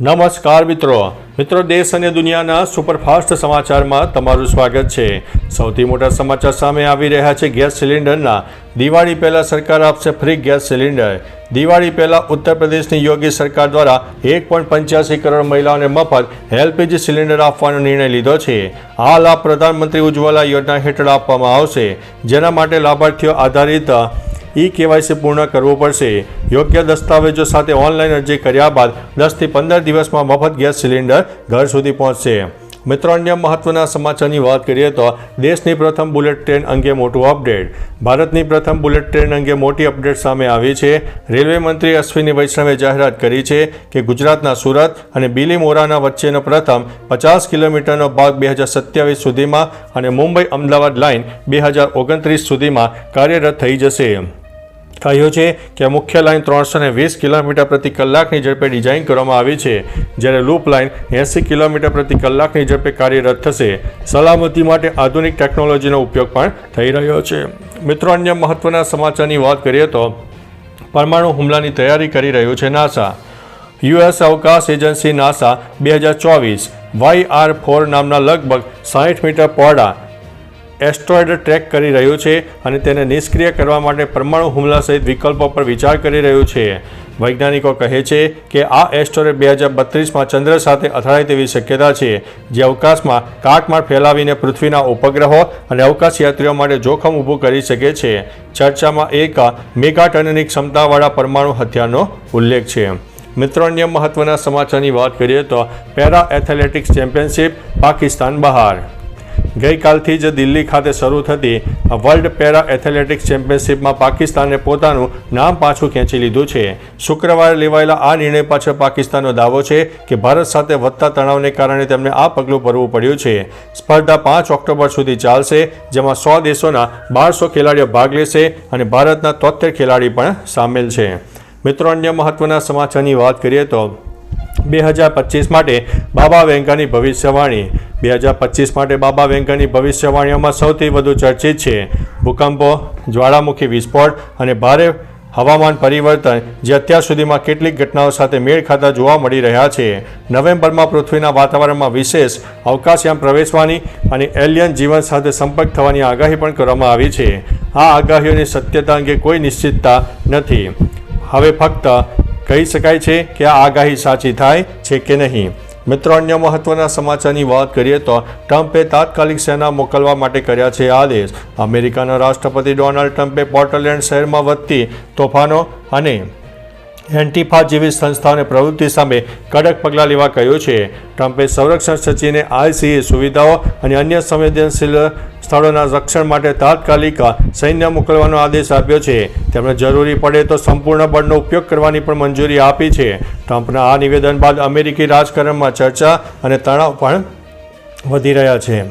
નમસ્કાર મિત્રો. મિત્રો, દેશ અને દુનિયાના સુપરફાસ્ટ સમાચારમાં તમારું સ્વાગત છે. સૌથી મોટા સમાચાર સામે આવી રહ્યા છે ગેસ સિલિન્ડરના. દિવાળી પહેલાં સરકાર આપશે ફ્રી ગેસ સિલિન્ડર. દિવાળી પહેલાં ઉત્તર પ્રદેશની યોગી સરકાર દ્વારા એક પોઈન્ટ પંચ્યાસી કરોડ મહિલાઓને મફત એલપીજી સિલિન્ડર આપવાનો નિર્ણય લીધો છે. આ લાભ પ્રધાનમંત્રી ઉજ્જવલા યોજના હેઠળ આપવામાં આવશે. જેના માટે લાભાર્થીઓ આધારિત ઈ કેવાયસી પૂર્ણ કરવું પડશે. યોગ્ય દસ્તાવેજો સાથે ઓનલાઈન અરજી કર્યા બાદ દસથી પંદર દિવસમાં મફત ગેસ સિલિન્ડર ઘર સુધી પહોંચશે. મિત્રો, અન્ય મહત્વના સમાચારની વાત કરીએ તો દેશની પ્રથમ બુલેટ ટ્રેન અંગે મોટું અપડેટ. ભારતની પ્રથમ બુલેટ ટ્રેન અંગે મોટી અપડેટ સામે આવી છે. રેલવે મંત્રી અશ્વિની વૈષ્ણવે જાહેરાત કરી છે કે ગુજરાતના સુરત અને બિલીમોરાના વચ્ચેનો પ્રથમ પચાસ કિલોમીટરનો ભાગ બે હજાર સત્યાવીસ સુધીમાં અને મુંબઈ અમદાવાદ લાઇન બે હજાર ઓગણત્રીસ સુધીમાં કાર્યરત થઈ જશે. કહ્યું છે કે મુખ્ય લાઇન ત્રણસો ને વીસ કિલોમીટર પ્રતિ કલાકની ઝડપે ડિઝાઇન કરવામાં આવી છે. જ્યારે લૂપ લાઇન એંસી કિલોમીટર પ્રતિ કલાકની ઝડપે કાર્યરત થશે. સલામતી માટે આધુનિક ટેકનોલોજીનો ઉપયોગ પણ થઈ રહ્યો છે. મિત્રો, અન્ય મહત્વના સમાચારની વાત કરીએ તો પરમાણુ હુમલાની તૈયારી કરી રહ્યું છે નાસા. યુએસ અવકાશ એજન્સી નાસા બે હજાર ચોવીસ વાય આર ફોર નામના લગભગ સાઠ મીટર પહોળા એસ્ટ્રોઇડ ટ્રેક કરી રહ્યું છે અને તેને નિષ્ક્રિય કરવા માટે પરમાણુ હુમલા સહિત વિકલ્પો પર વિચાર કરી રહ્યું છે. વૈજ્ઞાનિકો કહે છે કે આ એસ્ટ્રોઇડ બે હજાર બત્રીસમાં ચંદ્ર સાથે અથડાય તેવી શક્યતા છે, જે અવકાશમાં કાટમાળ ફેલાવીને પૃથ્વીના ઉપગ્રહો અને અવકાશયાત્રીઓ માટે જોખમ ઊભું કરી શકે છે. ચર્ચામાં એક મેગાટનની ક્ષમતાવાળા પરમાણુ હથિયારનો ઉલ્લેખ છે. મિત્રો, અન્ય મહત્વના સમાચારની વાત કરીએ તો પેરા એથ્લેટિક્સ ચેમ્પિયનશિપ પાકિસ્તાન બહાર. ગઈકાલથી જ દિલ્હી ખાતે શરૂ થતી વર્લ્ડ પેરા એથ્લેટિક્સ ચેમ્પિયનશિપમાં પાકિસ્તાને પોતાનું નામ પાછું ખેંચી લીધું છે. શુક્રવારે લેવાયેલા આ નિર્ણય પાછળ પાકિસ્તાનનો દાવો છે કે ભારત સાથે વધતા તણાવને કારણે તેમને આ પગલું ભરવું પડ્યું છે. સ્પર્ધા પાંચ ઓક્ટોબર સુધી ચાલશે, જેમાં સો દેશોના બારસો ખેલાડીઓ ભાગ લેશે અને ભારતના તોતેર ખેલાડી પણ સામેલ છે. મિત્રો, અન્ય મહત્વના સમાચારની વાત કરીએ તો બે હજાર પચીસ માટે બાબા વેંકાની ભવિષ્યવાણી બે હજાર પચીસ માટે બાબા વેંકાની ભવિષ્યવાણીઓમાં સૌથી વધુ ચર્ચિત છે. ભૂકંપો, જ્વાળામુખી વિસ્ફોટ અને ભારે હવામાન પરિવર્તન, જે અત્યાર સુધીમાં કેટલીક ઘટનાઓ સાથે મેળ ખાતા જોવા મળી રહ્યા છે. નવેમ્બરમાં પૃથ્વીના વાતાવરણમાં વિશેષ અવકાશયાન પ્રવેશવાની અને એલિયન જીવન સાથે સંપર્ક થવાની આગાહી પણ કરવામાં આવી છે. આ આગાહીઓની સત્યતા અંગે કોઈ નિશ્ચિતતા નથી. હવે ફક્ત કહી શકાય છે કે આ આગાહી સાચી થાય છે કે નહીં. મિત્રો, અન્ય મહત્વના સમાચારની વાત કરીએ તો ટ્રમ્પે તાત્કાલિક સેના મોકલવા માટે કર્યા છે આદેશ. અમેરિકાના રાષ્ટ્રપતિ ડોનાલ્ડ ટ્રમ્પે પોર્ટલેન્ડ શહેરમાં વધતી તોફાનો અને એન્ટીફા જેવી સંસ્થાઓને પ્રવૃત્તિ સામે કડક પગલાં લેવા કહ્યું છે. ટ્રમ્પે સંરક્ષણ સચિવને આઈસીએ સુવિધાઓ અને અન્ય સંવેદનશીલ સ્થળોના રક્ષણ માટે તાત્કાલિક સૈન્ય મોકલવાનો આદેશ આપ્યો છે. તેમણે જરૂરી પડે તો સંપૂર્ણ બળનો ઉપયોગ કરવાની પણ મંજૂરી આપી છે. ટ્રમ્પના આ નિવેદન બાદ અમેરિકી રાજકારણમાં ચર્ચા અને તણાવ પણ વધી રહ્યા છે.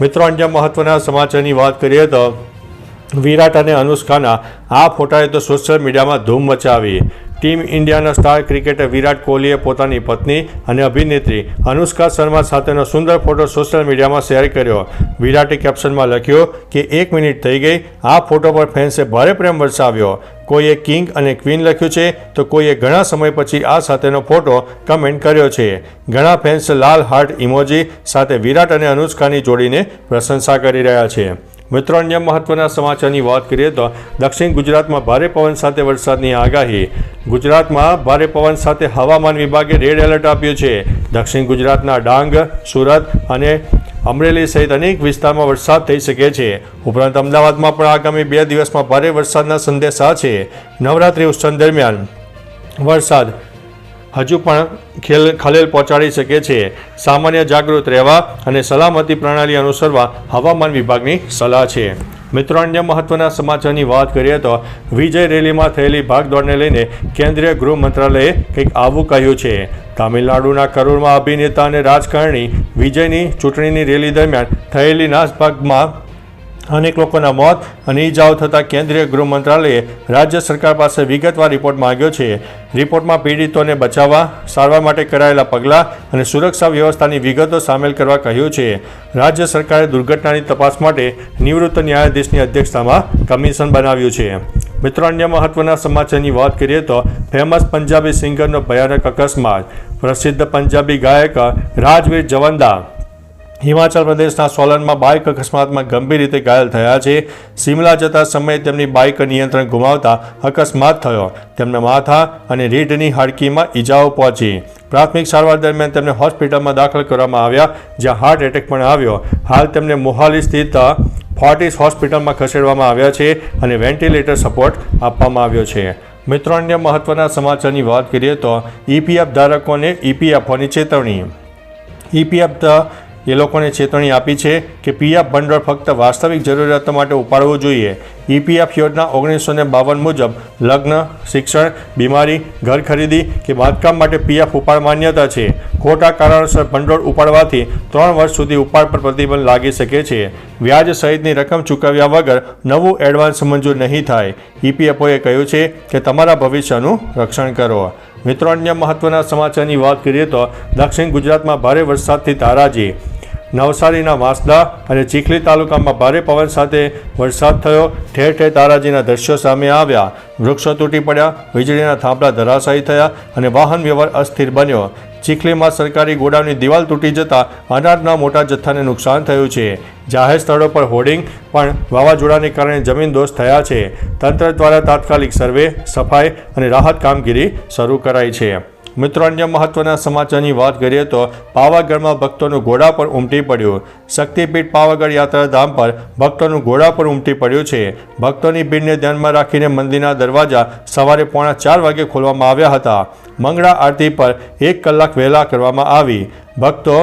મિત્રો, અન્ય મહત્વના સમાચારની વાત કરીએ તો વિરાટ અને અનુષ્કાના આ ફોટાએ તો સોશિયલ મીડિયામાં ધૂમ મચાવી. ટીમ ઇન્ડિયાના સ્ટાર ક્રિકેટર વિરાટ કોહલીએ પોતાની પત્ની અને અભિનેત્રી અનુષ્કા શર્મા સાથેનો સુંદર ફોટો સોશિયલ મીડિયામાં શેર કર્યો. વિરાટે કેપ્શનમાં લખ્યું કે એક મિનિટ થઈ ગઈ, આ ફોટો પર ફેન્સે ભારે પ્રેમ વરસાવ્યો. કોઈએ કિંગ અને ક્વીન લખ્યું છે, તો કોઈએ ઘણા સમય પછી આ સાથેનો ફોટો કમેન્ટ કર્યો છે. ઘણા ફેન્સ લાલ હાર્ટ ઇમોજી સાથે વિરાટ અને અનુષ્કાની જોડીને પ્રશંસા કરી રહ્યા છે. મિત્રો, અન્ય મહત્વના સમાચારની વાત કરીએ તો દક્ષિણ ગુજરાતમાં ભારે પવન સાથે વરસાદની આગાહી. ગુજરાતમાં ભારે પવન સાથે હવામાન વિભાગે રેડ એલર્ટ આપ્યું છે. દક્ષિણ ગુજરાતના ડાંગ, સુરત અને અમરેલી સહિત અનેક વિસ્તારમાં વરસાદ થઈ શકે છે. ઉપરાંત અમદાવાદમાં પણ આગામી બે દિવસમાં ભારે વરસાદના સંદેશા છે. નવરાત્રિ ઉત્સવ દરમિયાન વરસાદ હજુ પણ ખેલ ખલેલ પહોંચાડી શકે છે. સામાન્ય જાગૃત રહેવા અને સલામતી પ્રણાલી અનુસરવા હવામાન વિભાગની સલાહ છે. મિત્રો, અન્ય મહત્વના સમાચારની વાત કરીએ તો વિજય રેલીમાં થયેલી ભાગદોડને લઈને કેન્દ્રીય ગૃહ મંત્રાલયે કંઈક આવું કહ્યું છે. તામિલનાડુના કરૂરમાં અભિનેતા અને રાજકારણી વિજયની ચૂંટણીની રેલી દરમિયાન થયેલી નાસભાગમાં અનેક લોકોના મોત અને ઈજાઓ થતાં કેન્દ્રીય ગૃહ મંત્રાલયે રાજ્ય સરકાર પાસે વિગતવાર રિપોર્ટ માંગ્યો છે. રિપોર્ટમાં પીડિતોને બચાવવા, સારવાર માટે કરાયેલા પગલાં અને સુરક્ષા વ્યવસ્થાની વિગતો સામેલ કરવા કહ્યું છે. રાજ્ય સરકારે દુર્ઘટનાની તપાસ માટે નિવૃત્ત ન્યાયાધીશની અધ્યક્ષતામાં કમિશન બનાવ્યું છે. મિત્રો, અન્ય મહત્વના સમાચારની વાત કરીએ તો ફેમસ પંજાબી સિંગરનો ભયાનક અકસ્માત. પ્રસિદ્ધ પંજાબી ગાયક રાજવીર જવંદા હિમાચલ પ્રદેશના સોલનમાં બાઇક અકસ્માતમાં ગંભીર રીતે ઘાયલ થયા છે. સિમલા જતા સમયે તેમની બાઇક નિયંત્રણ ગુમાવતા અકસ્માત થયો. તેમના માથા અને રીઢની હાડકીમાં ઈજાઓ પહોંચી. પ્રાથમિક સારવાર દરમિયાન તેમને હોસ્પિટલમાં દાખલ કરવામાં આવ્યા, જ્યાં હાર્ટ એટેક પણ આવ્યો. હાલ તેમને મોહાલી સ્થિત ફોર્ટિસ હોસ્પિટલમાં ખસેડવામાં આવ્યા છે અને વેન્ટિલેટર સપોર્ટ આપવામાં આવ્યો છે. મિત્રો, અન્ય મહત્વના સમાચારની વાત કરીએ તો ઈપીએફ ધારકોને ઈપીએફઓની ચેતવણી. ઈપીએફ એ લોકોને ચેતવણી આપી છે કે પીએફ ભંડોળ ફક્ત વાસ્તવિક જરૂરિયાતો માટે ઉપાડવું જોઈએ. ઈપીએફ યોજના ઓગણીસો ને બાવન મુજબ લગ્ન, શિક્ષણ, બીમારી, ઘર ખરીદી કે બાંધકામ માટે પીએફ ઉપાડ માન્યતા છે. ખોટા કારણોસર ભંડોળ ઉપાડવાથી ત્રણ વર્ષ સુધી ઉપાડ પર પ્રતિબંધ લાગી શકે છે. વ્યાજ સહિતની રકમ ચૂકવ્યા વગર નવું એડવાન્સ મંજૂર નહીં થાય. ઈપીએફઓએ કહ્યું છે કે તમારા ભવિષ્યનું રક્ષણ કરો. મિત્રો, અન્ય મહત્વના સમાચારની વાત કરીએ તો દક્ષિણ ગુજરાતમાં ભારે વરસાદથી તારાજી. નવસારીના વાંસદા અને ચીખલી તાલુકામાં ભારે પવન સાથે વરસાદ થયો. ઠેર ઠેર તારાજીના દ્રશ્યો સામે આવ્યા. વૃક્ષો તૂટી પડ્યા, વીજળીના થાંભલા ધરાશાયી થયા અને વાહન વ્યવહાર અસ્થિર બન્યો. ચીખલીમાં સરકારી ગોડાઉનની દિવાલ તૂટી જતા અનાજના મોટા જથ્થાને નુકસાન થયું છે. જાહેર સ્થળો પર હોર્ડિંગ પણ વાવાઝોડાને કારણે જમીનદોસ્ત થયા છે. તંત્ર દ્વારા તાત્કાલિક સર્વે, સફાઈ અને રાહત કામગીરી શરૂ કરાઈ છે. મિત્રો, અન્ય મહત્વના સમાચારની વાત કરીએ તો પાવાગઢમાં ભક્તોનું ઘોડા પર ઉમટી પડ્યું. શક્તિપીઠ પાવાગઢ યાત્રાધામ પર ભક્તોનું ઘોડા પર ઉમટી પડ્યું છે. ભક્તોની ભીડને ધ્યાનમાં રાખીને મંદિરના દરવાજા સવારે પોણા ચાર વાગે ખોલવામાં આવ્યા હતા. મંગળા આરતી પર એક કલાક વહેલા કરવામાં આવી. ભક્તો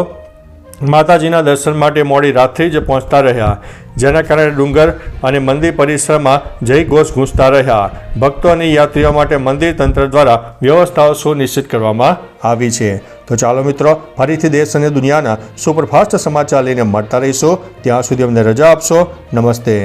માતાજીના દર્શન માટે મોડી રાત્રિ જ પહોંચતા રહ્યા, જેના કારણે ડુંગર અને મંદિર પરિસરમાં જય ઘોષ ગૂંજતા રહ્યા. ભક્તો અને યાત્રીઓ માટે મંદિર તંત્ર દ્વારા વ્યવસ્થાઓ સુનિશ્ચિત કરવામાં આવી છે. તો ચાલો મિત્રો, ફરીથી દેશ અને દુનિયાના સુપરફાસ્ટ સમાચાર લઈને મળતા રહીશું. ત્યાં સુધી અમને રજા આપશો. નમસ્તે.